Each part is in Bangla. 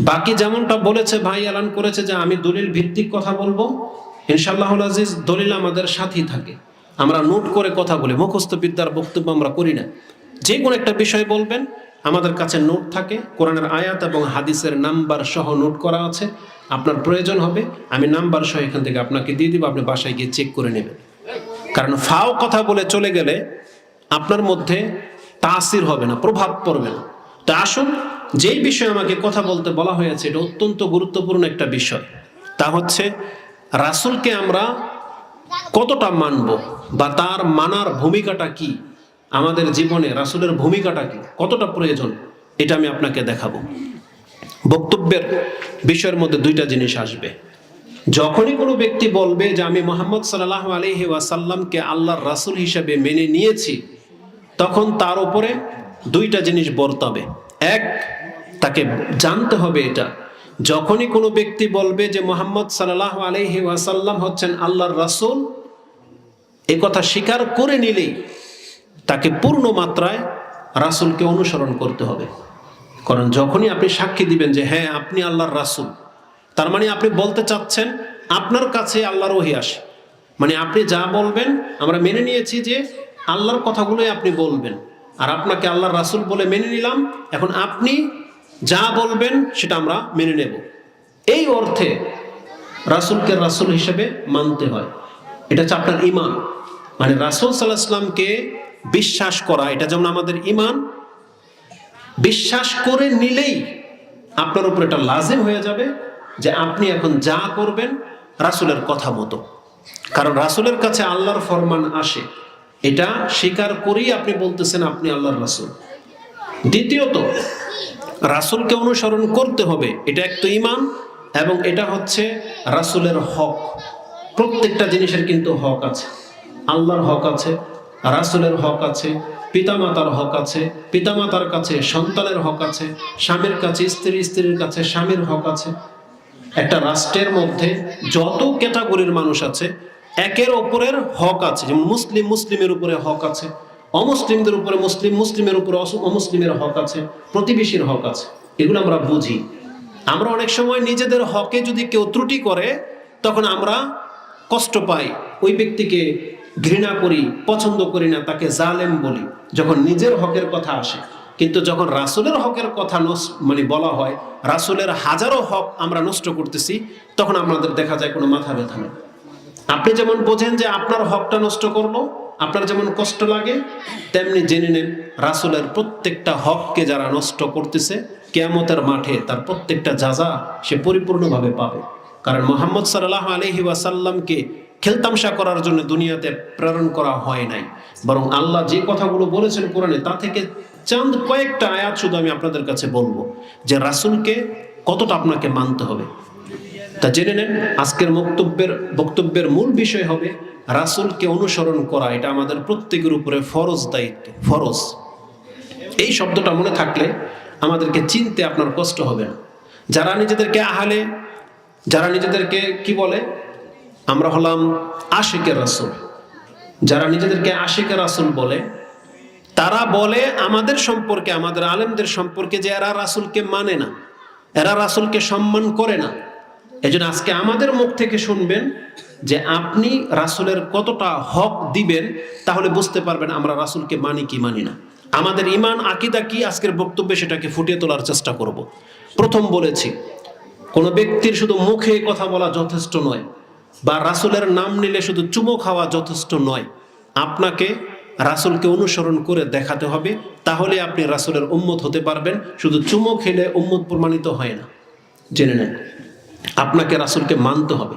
বাকি যেমনটা বলেছে ভাই, এলান করেছে যে আমি দলিল ভিত্তিক কথা বলব। ইনশাল্লাহ আজিজ, দলিল আমাদের সাথী থাকে। আমরা নোট করে কথা বলি, মুখস্থ বিদ্যার বক্তব্য আমরা করি না। যে কোনো একটা বিষয় বলবেন, আমাদের কাছে নোট থাকে, কোরআনের আয়াত এবং হাদিসের নাম্বার সহ নোট করা আছে। আপনার প্রয়োজন হবে, আমি নাম্বার সহ এখান থেকে আপনাকে দিয়ে দিব, আপনি বাসায় গিয়ে চেক করে নেবেন। কারণ ফাও কথা বলে চলে গেলে আপনার মধ্যে তাসির হবে না, প্রভাব পড়বে না। তা আসুন যেই বিষয়ে আমাকে কথা বলতে বলা হয়েছে, এটা অত্যন্ত গুরুত্বপূর্ণ একটা বিষয়। তা হচ্ছে, রাসূলকে আমরা কতটা মানব বা তার মানার ভূমিকাটা কি? আমাদের জীবনে রাসূলের ভূমিকাটা কি? কতটা প্রয়োজন? এটা আমি আপনাকে দেখাবো। বক্তব্যের বিষয়ের মধ্যে দুইটা জিনিস আসবে। যখনই কোনো ব্যক্তি বলবে যে, আমি মোহাম্মদ সাল্লাহ আলহি ওয়াসাল্লামকে আল্লাহর রাসূল হিসেবে মেনে নিয়েছি, তখন তার উপরে দুইটা জিনিস বর্তাবে। এক তাকে জানতে হবে এটা। যখনই কোনো ব্যক্তি বলবে যে মোহাম্মদ সাল্লাহ আলহি ওয়াসাল্লাম হচ্ছেন আল্লাহর রাসূল, এ কথা স্বীকার করে নিলেই তাকে পূর্ণ মাত্রায় রাসূলকে অনুসরণ করতে হবে। কারণ যখনই আপনি সাক্ষী দিবেন যে হ্যাঁ আপনি আল্লাহর রাসূল, তার মানে আপনি বলতে চাচ্ছেন আপনার কাছে আল্লাহর ওহি আসে। মানে আপনি যা বলবেন, আমরা মেনে নিয়েছি যে আল্লাহর কথাগুলোই আপনি বলবেন। আর আপনাকে আল্লাহর রাসূল বলে মেনে নিলাম, এখন আপনি যা বলবেন সেটা আমরা মেনে নেব। এই অর্থে রাসূলকে রাসূল হিসেবে মানতে হয়। এটা হচ্ছে আপনার ইমান মানে রাসূল সাল্লাহ বিশ্বাস করা, এটা যেমন আমাদের ইমান বিশ্বাস করে নিলেই আপনার উপর এটা লাজিম হয়ে যাবে যে আপনি এখন যা করবেন রাসূলের কথা মতো। কারণ রাসূলের কাছে আল্লাহর ফরমান আসে। এটা স্বীকার করেই আপনি বলতেছেন আপনি আল্লাহর রাসূল। দ্বিতীয়ত রাসূলকে অনুসরণ করতে হবে, এটা এক তো ইমান এবং এটা হচ্ছে রাসূলের হক। প্রত্যেকটা জিনিসের কিন্তু হক আছে। আল্লাহর হক আছে, রাসূলের হক আছে, পিতামাতার হক আছে, পিতামাতার কাছে সন্তানের হক আছে, স্বামীর কাছে, স্ত্রী, স্ত্রীর কাছে স্বামীর হক আছে। একটা রাষ্ট্রের মধ্যে যত ক্যাটাগরির মানুষ আছে, একের ওপরের হক আছে। যেমন মুসলিম, মুসলিমের উপরে হক আছে। অমুসলিমদের উপরে মুসলিম, মুসলিমের উপরে অমুসলিমের হক আছে, প্রতিবেশীর হক আছে, এগুলো আমরা বুঝি। আমরা অনেক সময় নিজেদের হকে যদি কেউ ত্রুটি করে, তখন আমরা কষ্ট পাই, ওই ব্যক্তিকে ঘৃণা করি, পছন্দ করি না, তাকে জালেম বলি, যখন নিজের হকের কথা আসে। কিন্তু যখন রাসূলের হকের কথা মানে বলা হয়, রাসুলের হাজারো হক আমরা নষ্ট করতেছি, তখন আমাদের দেখা যায় কোনো মাথা ব্যথা নেই। আপনি যেমন বোঝেন যে আপনার হকটা নষ্ট করল আপনার যেমন কষ্ট লাগে, তেমনি জেনে নেন রাসূলের প্রত্যেকটা হককে যারা নষ্ট করতেছে, কেয়ামতের মাঠে তার প্রত্যেকটা যাজা সে পরিপূর্ণভাবে পাবে। কারণ মোহাম্মদ সাল্লাহ আলহি ওয়াসাল্লামকে খেলতামশা করার জন্য দুনিয়াতে প্রেরণ করা হয় নাই। বরং আল্লাহ যে কথাগুলো বলেছেন কোরআনে, তা থেকে চাঁদ কয়েকটা আয়াত শুধু আমি আপনাদের কাছে বলব যে রাসূলকে কতটা আপনাকে মানতে হবে। তা জেনে নেন, আজকের বক্তব্যের বক্তব্যের মূল বিষয় হবে রাসূলকে অনুসরণ করা, এটা আমাদের প্রত্যেকের উপরে ফরজ দায়িত্ব, ফরজ। এই শব্দটা মনে থাকলে আমাদেরকে চিনতে আপনার কষ্ট হবে না। যারা নিজেদেরকে আহালে, যারা নিজেদেরকে কি বলে? আমরা হলাম আশিকের রাসুল। যারা নিজেদেরকে আশিকের রাসুল বলে, তারা বলে আমাদের সম্পর্কে, আমাদের আলেমদের সম্পর্কে যে এরা রাসুলকে মানে না, এরা রাসুলকে সম্মান করে না। এজন্য আজকে আমাদের মুখ থেকে শুনবেন যে আপনি রাসুলের কতটা হক দিবেন, তাহলে বুঝতে পারবেন আমরা রাসূলকে মানি কি মানি না। আমাদের ইমান আকিদা কি, আজকের বক্তব্যে সেটাকে ফুটিয়ে তোলার চেষ্টা করব। প্রথম বলেছি, কোনো ব্যক্তির শুধু মুখে কথা বলা যথেষ্ট নয়, বা রাসূলের নাম নিলে শুধু চুমো খাওয়া যথেষ্ট নয়, আপনাকে রাসুলকে অনুসরণ করে দেখাতে হবে, তাহলে আপনি রাসূলের উম্মত হতে পারবেন, শুধু চুমো খেলে উম্মত প্রমাণিত হয় না। জেনে নেন, আপনাকে রাসূলকে মানতে হবে।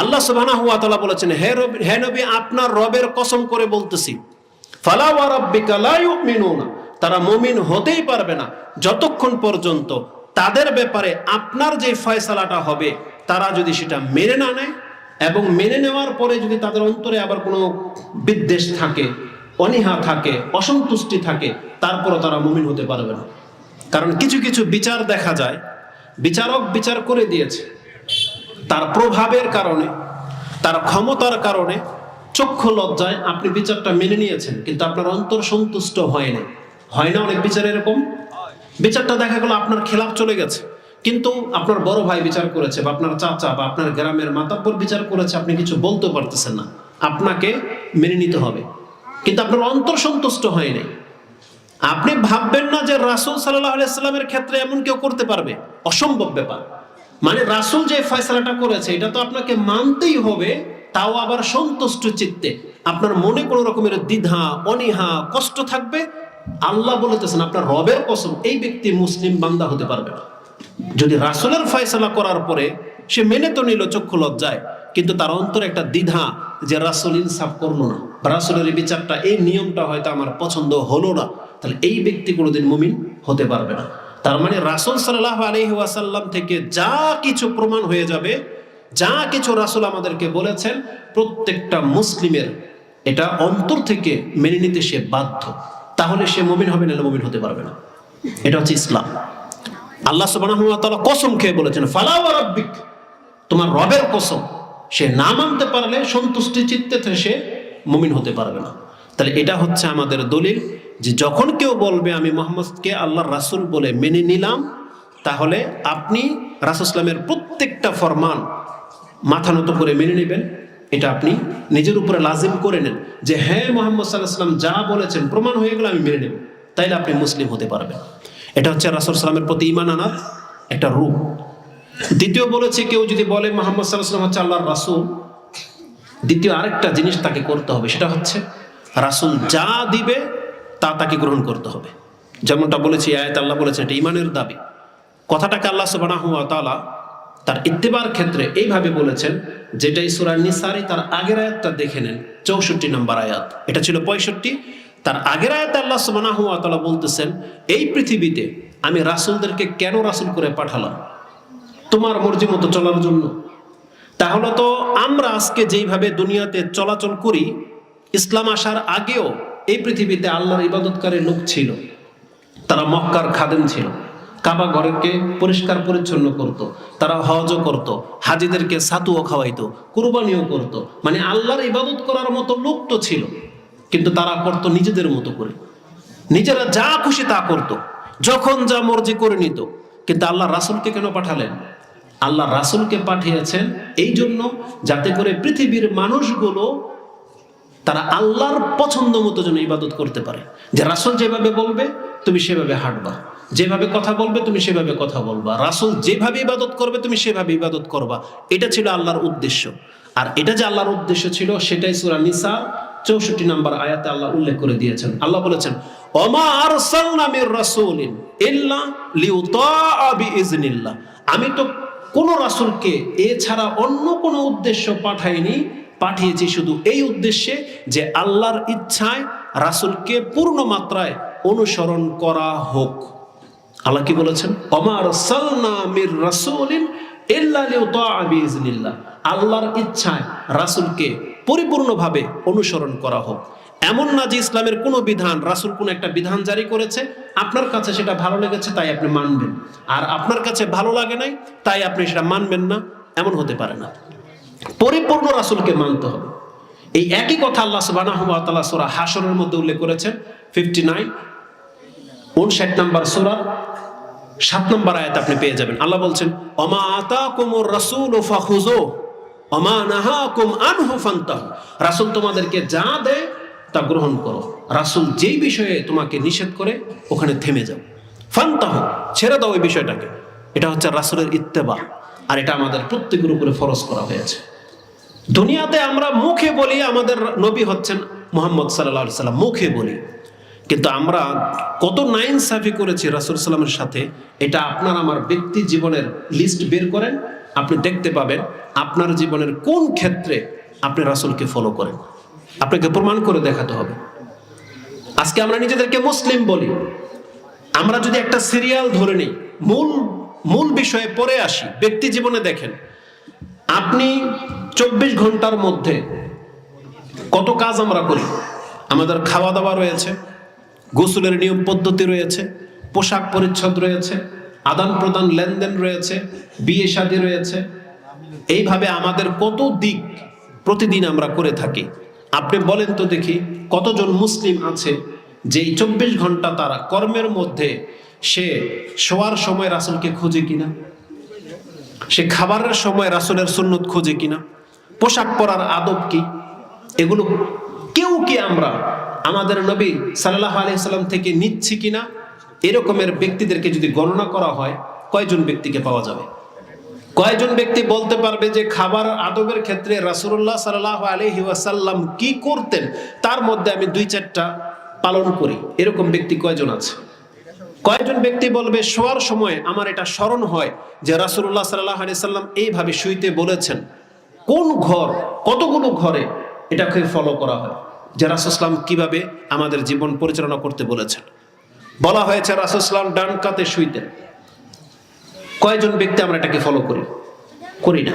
আল্লাহ সুবহানাহু ওয়া তাআলা বলেছেন, হে রব, হে নবী, আপনার রবের কসম করে বলতেছি, ফালা ওয়া রাব্বিকা লা ইউমিনুনা। তারা মুমিন হতেই পারবে না। যতক্ষণ পর্যন্ত তাদের ব্যাপারে আপনার যে ফয়সালাটা হবে, তারা যদি সেটা মেনে না নেয় এবং মেনে নেওয়ার পরে যদি তাদের অন্তরে আবার কোনো বিদ্বেষ থাকে, অনীহা থাকে, অসন্তুষ্টি থাকে, তারপরও তারা মুমিন হতে পারবে না। কারণ কিছু কিছু বিচার দেখা যায়, বিচারক বিচার করে দিয়েছে। তার প্রভাবের কারণে, তার ক্ষমতার কারণে চক্ষু লজ্জায় আপনি বিচারটা মেনে নিয়েছেন, কিন্তু আপনার অন্তর সন্তুষ্ট হয় না হয় না অনেক বিচার এরকম? বিচারটা দেখা গেল আপনার খেলাফ চলে গেছে, কিন্তু আপনার বড় ভাই বিচার করেছে, বা আপনার চাচা, বা আপনার গ্রামের মাতাব্বর বিচার করেছে, আপনি কিছু বলতে পারতেছেন না। আপনাকে মেনে নিতে হবে, কিন্তু আপনার অন্তর সন্তুষ্ট হয় নাই। আপনি ভাববেন না যে রাসুল সাল্লাহ আলাইস্লামের ক্ষেত্রে এমন কেউ করতে পারবে? অসম্ভব ব্যাপার। মানে রাসুল যে ফয়সালাটা করেছে, এটা তো আপনাকে মানতেই হবে, তাও আবার সন্তুষ্ট চিত্তে। আপনার মনে কোনো রকমের দ্বিধা, অনীহা, কষ্ট থাকবে? আল্লাহ বলেতেছেন আপনার রবের কসম, এই ব্যক্তি মুসলিম বান্দা হতে পারবে না। যদি রাসুলের ফয়সালা করার পরে সে মেনে তো নিল, চক্ষু লজ্জায়, কিন্তু তার অন্তরে একটা দ্বিধা যে রাসুল ইনসাফ করল না রাসুলের বিচারটা, এই নিয়মটা হয়তো আমার পছন্দ হলো না, তাহলে এই ব্যক্তি কোনোদিন মুমিন হতে পারবে না। তার মানে রাসুল সাল্লাহ আলহি ওয়াসাল্লাম থেকে যা কিছু প্রমাণ হয়ে যাবে, যা কিছু রাসুল আমাদেরকে বলেছেন, প্রত্যেকটা মুসলিমের এটা অন্তর থেকে মেনে নিতে সে বাধ্য। তাহলে সে মমিন হবে না মমিন হতে পারবে না। এটা হচ্ছে ইসলাম। আল্লাহ ওয়া কসম খেয়ে বলেছেন, ফালা ওয়া রাব্বিক তোমার রবের কসম। সে না মানতে পারলে সন্তুষ্টি চিত্তে সে মমিন হতে পারবে না। তাহলে এটা হচ্ছে আমাদের দলিল। যে যখন কেউ বলবে, আমি মোহাম্মদকে আল্লাহর রাসুল বলে মেনে নিলাম, তাহলে আপনি রাসূল ইসলামের প্রত্যেকটা ফরমান মাথা নত করে মেনে নেবেন। এটা আপনি নিজের উপরে লাজিম করে নেন যে হ্যাঁ মোহাম্মদ সাল্লাহ যা বলেছেন, প্রমাণ হয়ে গেলে আমি মেনে নেব। তাইলে আপনি মুসলিম হতে পারবেন। এটা হচ্ছে রাসুল সাল্লামের প্রতি ইমান আনার একটা রূপ। দ্বিতীয় বলেছে, কেউ যদি বলে, মোহাম্মদ সাল্লাহ হচ্ছে আল্লাহর রাসুল, দ্বিতীয় আরেকটা জিনিস তাকে করতে হবে, সেটা হচ্ছে রাসুল যা দিবে তা তাকে গ্রহণ করতে হবে। যেমনটা বলেছি আয়াত আল্লাহ বলেছেন, এটা ইমানের দাবি। কথাটাকে আল্লাহ সুবহানাহু ওয়া তাআলা তার ইত্তেবার ক্ষেত্রে এইভাবে বলেছেন যেটা ইসুরা নিসারি তার আগের আয়াতটা দেখে নেন, চৌষট্টি নম্বর আয়াত। এটা ছিল পঁয়ষট্টি। তার আগের আয়াতে আল্লাহ সুবহানাহু ওয়া তাআলা বলতেছেন, এই পৃথিবীতে আমি রাসূলদেরকে কেন রাসূল করে পাঠালাম? তোমার মর্জি মতো চলার জন্য। তাহলে তো আমরা আজকে যেইভাবে দুনিয়াতে চলাচল করি, ইসলাম আসার আগেও এই পৃথিবীতে আল্লাহর ইবাদতকারী লোক ছিল তারা মক্কার খাদেম ছিল কাবা ঘরকে পরিষ্কার পরিচ্ছন্ন করত। তারা হজও করত। হাজিদেরকে সাতুও খাওয়াইতো, কুরবানিও করত। মানে আল্লাহর ইবাদত করার মতো লোক তো ছিল কিন্তু তারা করত নিজেদের মতো করে নিজেরা যা খুশি তা করত। যখন যা মর্জি করে নিত কিন্তু আল্লাহ রাসুলকে কেন পাঠালেন আল্লাহ রাসুলকে পাঠিয়েছেন এই জন্য যাতে করে পৃথিবীর মানুষগুলো তারা আল্লাহর পছন্দ মতো যেন ইবাদত করতে পারে। যে রাসুল যেভাবে বলবে, তুমি সেভাবে হাঁটবা। যেভাবে কথা বলবে, তুমি সেভাবে কথা বলবা। রাসুল যেভাবে ইবাদত করবে, তুমি সেভাবে ইবাদত করবা। এটা ছিল আল্লাহর উদ্দেশ্য। আর এটা যে আল্লাহর উদ্দেশ্য ছিল, সেটাই সুরা নিসা চৌষট্টি নাম্বার আয়াতে আল্লাহ উল্লেখ করে দিয়েছেন। আল্লাহ বলেছেন অমা আমি তো কোন রাসূলকে এছাড়া অন্য কোনো উদ্দেশ্য পাঠাইনি পাঠিয়েছি শুধু এই উদ্দেশ্যে যে আল্লাহর ইচ্ছায় রাসূলকে পূর্ণ মাত্রায় অনুসরণ করা হোক। আল্লাহ কি বলেছেন? অমার সালনা মির রাসূলিন আল্লাহর ইচ্ছায় রাসূলকে পরিপূর্ণভাবে অনুসরণ করা হোক। এমন না যে ইসলামের কোনো বিধান, রাসূল কোন একটা বিধান জারি করেছে, আপনার কাছে সেটা ভালো লেগেছে, তাই আপনি মানবেন। আর আপনার কাছে ভালো লাগে নাই, তাই আপনি সেটা মানবেন না, এমন হতে পারে না। পরিপূর্ণ রাসূলকে মানতে হবে। এই একই কথা আল্লাহ তাআলা সূরা হাশরের মধ্যে উল্লেখ করেছেন 59 উনষাট নম্বর সূরা, সাত নম্বর আয়াত আপনি পেয়ে যাবেন। আল্লাহ বলছেন অমা রাসূল ফাখুযু অমা নাহাকুম আনহু ফান্তাহু। রাসূল তোমাদেরকে যা দেয় তা গ্রহণ করো। রাসূল যেই বিষয়ে তোমাকে নিষেধ করে, ওখানে থেমে যাও। ফান্তাহু, ছেড়ে দাও ওই বিষয়টাকে। এটা হচ্ছে রাসূলের ইত্তেবা। আর এটা আমাদের প্রত্যেকের উপরে ফরজ করা হয়েছে। দুনিয়াতে আমরা মুখে বলি আমাদের নবী হচ্ছেন মোহাম্মদ সাল্লাহ সাল্লাম, মুখে বলি। কিন্তু আমরা কত নাইন সাফি করেছি রাসুল সাল্লামের সাথে, এটা আপনার আমার ব্যক্তি জীবনের লিস্ট বের করেন, আপনি দেখতে পাবেন আপনার জীবনের কোন ক্ষেত্রে আপনি রাসুলকে ফলো করেন। আপনাকে প্রমাণ করে দেখাতে হবে। আজকে আমরা নিজেদেরকে মুসলিম বলি। আমরা যদি একটা সিরিয়াল ধরে নিই, মূল মূল বিষয়ে পরে আসি, ব্যক্তি জীবনে দেখেন, আপনি চব্বিশ ঘণ্টার মধ্যে কত কাজ আমরা করি? আমাদের খাওয়া দাওয়া রয়েছে, গোসলের নিয়ম পদ্ধতি রয়েছে, পোশাক পরিচ্ছদ রয়েছে আদান প্রদান লেনদেন রয়েছে বিয়ে শাদী রয়েছে। এইভাবে আমাদের কত দিক প্রতিদিন আমরা করে থাকি। আপনি বলেন তো দেখি, কতজন মুসলিম আছে যে এই চব্বিশ ঘণ্টা তারা কর্মের মধ্যে সে শোয়ার সময় রাসুলকে খোঁজে কিনা? সে খাবারের সময় রাসুলের সুন্নত খোঁজে কিনা? পোশাক পরার আদব কি? এগুলো কেউ কি আমরা আমাদের নবী সাল্লাহ আলিয়াল্লাম থেকে নিচ্ছি কিনা? এরকমের ব্যক্তিদেরকে যদি গণনা করা হয়, কয়জন ব্যক্তিকে পাওয়া যাবে? কয়জন ব্যক্তি বলতে পারবে যে খাবার আদবের ক্ষেত্রে রাসুল্লাহ সাল্লাহ আলহি ওয়াসাল্লাম কি করতেন? তার মধ্যে আমি দুই চারটা পালন করি। এরকম ব্যক্তি কয়জন আছে? কয়েকজন ব্যক্তি বলবে, শোয়ার সময় আমার এটা স্মরণ হয় যে রাসুল্লাহ সাল্লাহ আলি সাল্লাম এইভাবে শুইতে বলেছেন। কোন ঘর, কতগুলো ঘরে এটাকে ফলো করা হয়? যে রাসুসলাম কীভাবে আমাদের জীবন পরিচালনা করতে বলেছেন। বলা হয়েছে রাসুসলাম ডান কাতে শুইতেন। কয়জন ব্যক্তি আমরা এটাকে ফলো করি? করি না।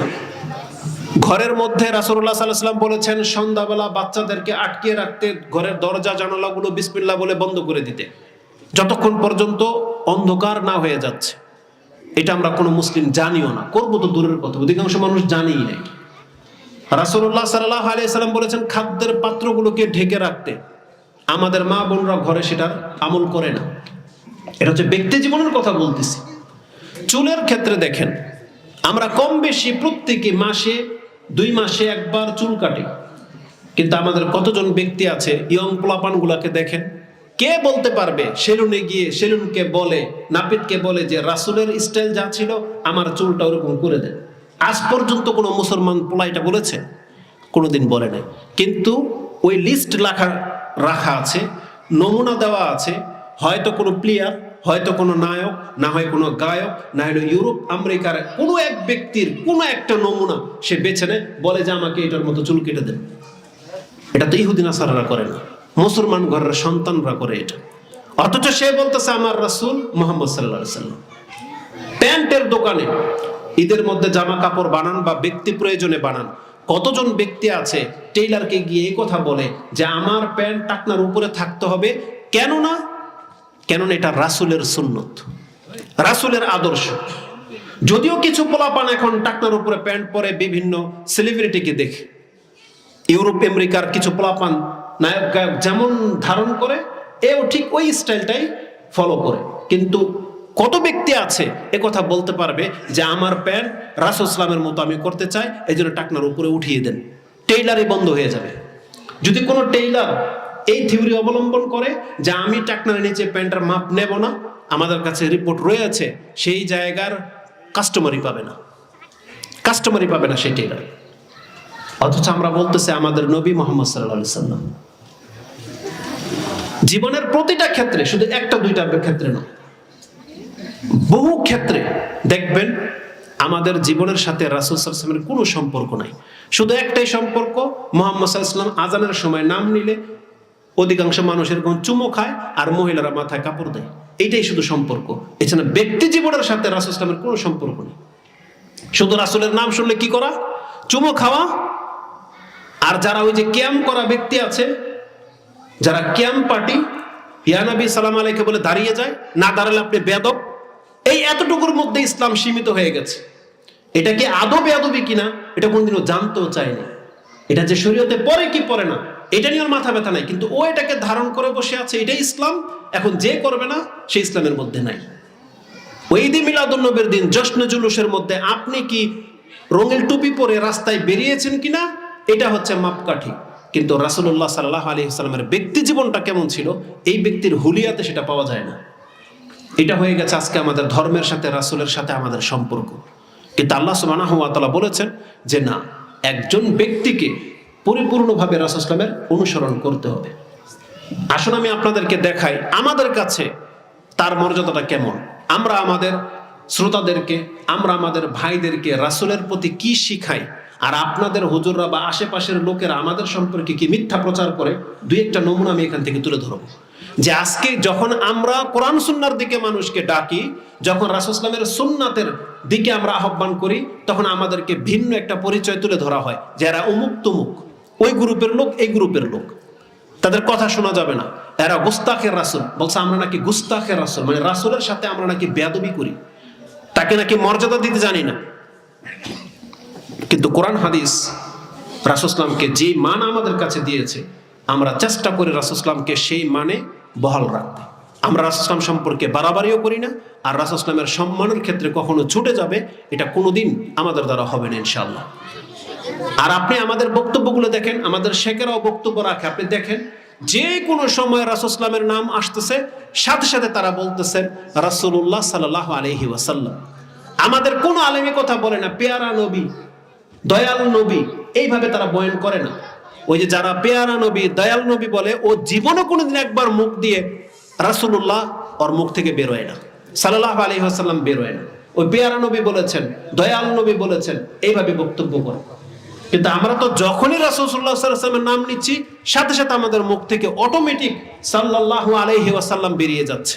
ঘরের মধ্যে রাসুল্লাহ সাল্লাম বলেছেন, সন্ধ্যাবেলা বাচ্চাদেরকে আটকিয়ে রাখতে ঘরের দরজা, জানালাগুলো বিসমিল্লা বলে বন্ধ করে দিতে। যতক্ষণ পর্যন্ত অন্ধকার না হয়ে যাচ্ছে। এটা আমরা কোনো মুসলিম জানিও না। করব তো দূরের কথা, অধিকাংশ মানুষ জানিই নাই রাসুল্লাহ সাল্লাহ আলিয়াল্লাম বলেছেন, খাদ্যের পাত্রগুলোকে ঢেকে রাখতে। আমাদের মা বোনরা ঘরে সেটার আমল করে না। এটা হচ্ছে ব্যক্তি জীবনের কথা বলতেছি। চুলের ক্ষেত্রে দেখেন, আমরা কম বেশি প্রত্যেকে মাসে, দুই মাসে একবার চুল কাটি। কিন্তু আমাদের কতজন ব্যক্তি আছে, ইয়ং পোলাপান গুলাকে দেখেন, কে বলতে পারবে? সেলুনে গিয়ে সেলুনকে বলে, নাপিতকে বলে যে, রাসুলের স্টাইল যা ছিল, আমার চুলটা ওরকম করে দেন। আজ পর্যন্ত কোনো মুসলমান পোলা এটা বলেছে? কোনোদিন বলে নাই। কিন্তু ওই লিস্ট লেখা, রাখা আছে, নমুনা দেওয়া আছে, হয়তো কোনো প্লেয়ার হয়তো কোনো নায়ক, না হয় কোনো গায়ক, না হলে ইউরোপ, আমেরিকার কোনো এক ব্যক্তির কোনো একটা নমুনা সে বেছে নেয়, বলে যে আমাকে এটার মতো চুল কেটে দেন। এটা তো ইহুদিন আসাররা করে না। মুসলমান ঘরের সন্তানরা করে এটা। অথচ সে বলতেছে, আমার রাসুল মোহাম্মদ সাল্লাহ সাল্লাম প্যান্টের দোকানে ঈদের মধ্যে জামা কাপড় বানান বা ব্যক্তি প্রয়োজনে বানান। কতজন ব্যক্তি আছে, টেইলারকে গিয়ে এই কথা বলে যে, আমার প্যান্ট টাকনার উপরে থাকতে হবে। কেন না কেননা এটা রাসুলের সুন্নত, রাসুলের আদর্শ। যদিও কিছু পোলাপান এখন টাকনার উপরে প্যান্ট পরে বিভিন্ন সেলিব্রিটিকে দেখে। ইউরোপ, আমেরিকার কিছু পোলাপান নায়ক গায়ক যেমন ধারণ করে, এও ঠিক ওই স্টাইলটাই ফলো করে। কিন্তু কত ব্যক্তি আছে এ কথা বলতে পারবে যে আমার প্যান্ট রাসুল ইসলামের মতো আমি করতে চাই এই জন্য টাকনার উপরে উঠিয়ে দেন। টেইলারই বন্ধ হয়ে যাবে। যদি কোনো টেইলার এই থিওরি অবলম্বন করে যে আমি টাকনার নিচে প্যান্টের মাপ নেব না, আমাদের কাছে রিপোর্ট রয়েছে, সেই জায়গার কাস্টমারই পাবে না। কাস্টমারই পাবে না সেই টেইলার। অথচ আমরা বলতেছি আমাদের নবী মোহাম্মদ সাল্লাহ সাল্লাম জীবনের প্রতিটা ক্ষেত্রে, শুধু একটা দুইটা ক্ষেত্রে নয় বহু ক্ষেত্রে দেখবেন আমাদের জীবনের সাথে রাসুল সাল্লামের কোনো সম্পর্ক নাই। শুধু একটাই সম্পর্ক, মোহাম্মদ সাল্লাম আজানের সময় নাম নিলে অধিকাংশ মানুষ এরকম চুমো খায় আর মহিলারা মাথায় কাপড় দেয়। এইটাই শুধু সম্পর্ক। এছাড়া ব্যক্তি জীবনের সাথে রাসুল ইসলামের কোনো সম্পর্ক নেই। শুধু রাসুলের নাম শুনলে কি করা? চুমো খাওয়া। আর যারা ওই যে ক্যাম্প করা ব্যক্তি আছে, যারা ক্যাম্প পার্টি ইয়ানবী সালাম আলাইকে বলে দাঁড়িয়ে যায়, না দাঁড়ালে আপনি বেদব এই এতটুকুর মধ্যে ইসলাম সীমিত হয়ে গেছে। এটা কি আদৌ বেদবি কিনা, এটা কোনদিনও জানতেও চায়নি এটা যে শরীয়তে পরে কি পরে না, এটা নিয়ে ওর মাথা ব্যথা নাই। কিন্তু ও এটাকে ধারণ করে বসে আছে, এটাই ইসলাম। এখন যে করবে না, সে ইসলামের মধ্যে নাই। ওই দিন মিলাদুন্নবের দিন, জশ্ন জুলুসের মধ্যে আপনি কি রঙের টুপি পরে রাস্তায় বেরিয়েছেন কিনা, এটা হচ্ছে মাপকাঠি। কিন্তু রাসুল্লাহ সাল্লাহ আলী সাল্লামের ব্যক্তি জীবনটা কেমন ছিল, এই ব্যক্তির হুলিয়াতে সেটা পাওয়া যায় না। এটা হয়ে গেছে আজকে আমাদের ধর্মের সাথে, রাসুলের সাথে আমাদের সম্পর্ক। কিন্তু আল্লাহ সুবানা হাতালা বলেছেন যে না, একজন ব্যক্তিকে পরিপূর্ণভাবে রাসুসলামের অনুসরণ করতে হবে। আসুন আমি আপনাদেরকে দেখাই, আমাদের কাছে তার মর্যাদাটা কেমন? আমরা আমাদের শ্রোতাদেরকে, আমরা আমাদের ভাইদেরকে রাসুলের প্রতি কি শিখাই? আর আপনাদের হুজুররা বা আশেপাশের লোকেরা আমাদের সম্পর্কে কি মিথ্যা প্রচার করে? দুই একটা নমুনা আমি এখান থেকে তুলে ধরব। যে আজকে যখন আমরা কোরআন সুন্নার দিকে মানুষকে ডাকি, যখন রাসুসলামের সুন্নাতের দিকে আমরা আহ্বান করি, তখন আমাদেরকে ভিন্ন একটা পরিচয় তুলে ধরা হয় যারা অমুক তুমুক। ওই গ্রুপের লোক, এই গ্রুপের লোক। তাদের কথা শোনা যাবে না। এরা গুস্তাখের রাসুল। বলছে, আমরা নাকি গুস্তাখের রাসুল। মানে রাসুলের সাথে আমরা নাকি বেদবি করি। তাকে নাকি মর্যাদা দিতে জানি না। কিন্তু কোরআন হাদিস রাসুসলামকে যে মান আমাদের কাছে দিয়েছে, আমরা চেষ্টা করি রাসুসলামকে সেই মানে বহাল রাখতে আমরা রাসুসলাম সম্পর্কে বাড়াবাড়িও করি না, আর রাসুসলামের সম্মানের ক্ষেত্রে কখনো ছুটে যাবে, এটা কোনোদিন আমাদের দ্বারা হবে না ইনশাল্লাহ আর আপনি আমাদের বক্তব্যগুলো দেখেন, আমাদের শেখেরাও বক্তব্য রাখে। আপনি দেখেন যে কোনো সময় রাসুসলামের নাম আসতেছে, সাথে সাথে তারা বলতেছেন রাসুল্লাহ সাল্লাহ আলহি ওয়াসাল্লাম। আমাদের কোনো আলেমী কথা বলে না, পেয়ারা নবী, দয়াল নবী, এইভাবে তারা বয়ন করে না। ওই যে যারা পেয়ারা নবী, দয়াল নবী বলে, ও জীবনে কোনোদিন একবার মুখ দিয়ে রাসুল্লাহ ওর মুখ থেকে বেরোয় না। সাল্লাহ আলী আসাল্লাম বেরোয় না। ওই পেয়ারা নবী বলেছেন, দয়াল নবী বলেছেন, এইভাবে বক্তব্য করে কিন্তু আমরা তো যখনই রাসুল্লাহ নাম নিচ্ছি, সাথে সাথে আমাদের মুখ থেকে অটোমেটিক সাল্লাহ আলহি ওয়াসাল্লাম বেরিয়ে যাচ্ছে।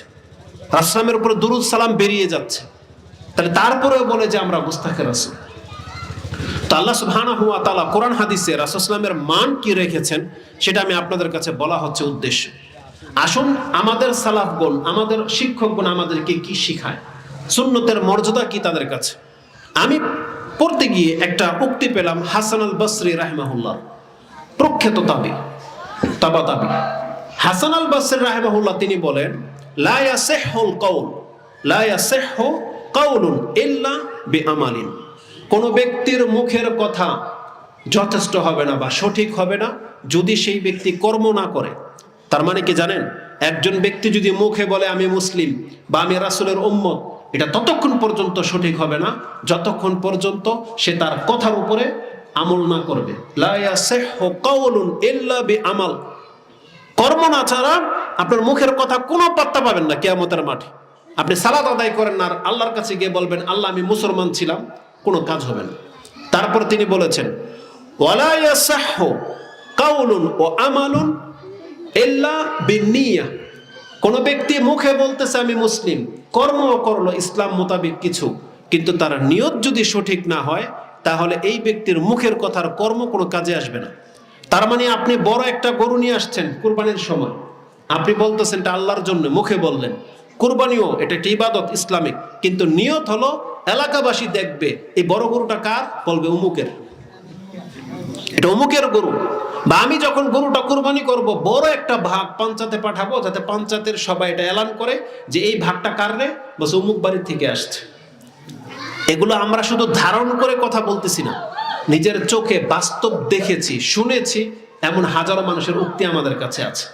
রাসলামের উপরে দুরুদ সালাম বেরিয়ে যাচ্ছে। তাহলে তারপরেও বলে যে আমরা মুস্তাকে রাসুল। তো আল্লাহ সুবহানাহু হুয়া তাআলা কোরআন হাদিসে রাসূলের মান কি রেখেছেন, সেটা আমি আপনাদের কাছে বলা হচ্ছে উদ্দেশ্য। আসুন, আমাদের সালাফগণ আমাদের শিক্ষকগণ আমাদেরকে কি শিখায়? সুন্নতের মর্যাদা কি তাদের কাছে? আমি পড়তে গিয়ে একটা উক্তি পেলাম, হাসান আল বসরি রাহমাহুল্লাহ। প্রখ্যাত তাবি, তাবা তাবি। হাসান আল বসরি রাহমাহুল্লাহ তিনি বলেন, লা ইয়াসিহুল কওল লা ইয়াসিহু কওলুন ইল্লা বিআমালিন। কোন ব্যক্তির মুখের কথা যথেষ্ট হবে না বা সঠিক হবে না, যদি সেই ব্যক্তি কর্ম না করে। তার মানে কি জানেন? একজন ব্যক্তি যদি মুখে বলে, আমি মুসলিম বা আমি রাসুলের উম্মত, এটা ততক্ষণ পর্যন্ত সঠিক হবে না। যতক্ষণ পর্যন্ত সে তার কথার উপরে আমল না করবে। লা ইয়াসিহু কাওলুন ইল্লা বিআমাল। কর্ম না ছাড়া আপনার মুখের কথা কোনো পাত্তা পাবেন না কেয়ামতের মাঠে। আপনি সালাদ আদায় করেন আর আল্লাহর কাছে গিয়ে বলবেন, আল্লাহ, আমি মুসলমান ছিলাম। কোনো কাজ হবে না। তারপর তিনি বলেছেন ইয়াসাহু কাউলুন ও আমালুন ইল্লা বিনিয়া কোন ব্যক্তি মুখে বলতেছে, আমি মুসলিম। কর্ম করল ইসলাম মোতাবেক কিছু। কিন্তু তার নিয়ত যদি সঠিক না হয়, তাহলে এই ব্যক্তির মুখের কথার কর্ম কোনো কাজে আসবে না। তার মানে আপনি বড় একটা গরু নিয়ে আসছেন কুরবানির সময়। আপনি বলতেছেন এটা আল্লাহর জন্য, মুখে বললেন। কুরবানিও এটা একটি ইবাদত ইসলামিক। কিন্তু নিয়ত হলো এলাকাবাসী দেখবে, এই বড় গরুটা কার? বলবে অমুকের এটা অমুকের গরু। বা আমি যখন গরুটা কুরবানি করব, বড় একটা ভাগ পাঞ্চাতে পাঠাবো, যাতে পাঞ্চাতের সবাই এটা এলান করে যে এই ভাগটা কার রে? বস অমুক বাড়ির থেকে আসছে। এগুলো আমরা শুধু ধারণ করে কথা বলতেছি না, নিজের চোখে বাস্তব দেখেছি, শুনেছি, এমন হাজারো মানুষের উক্তি আমাদের কাছে আছে।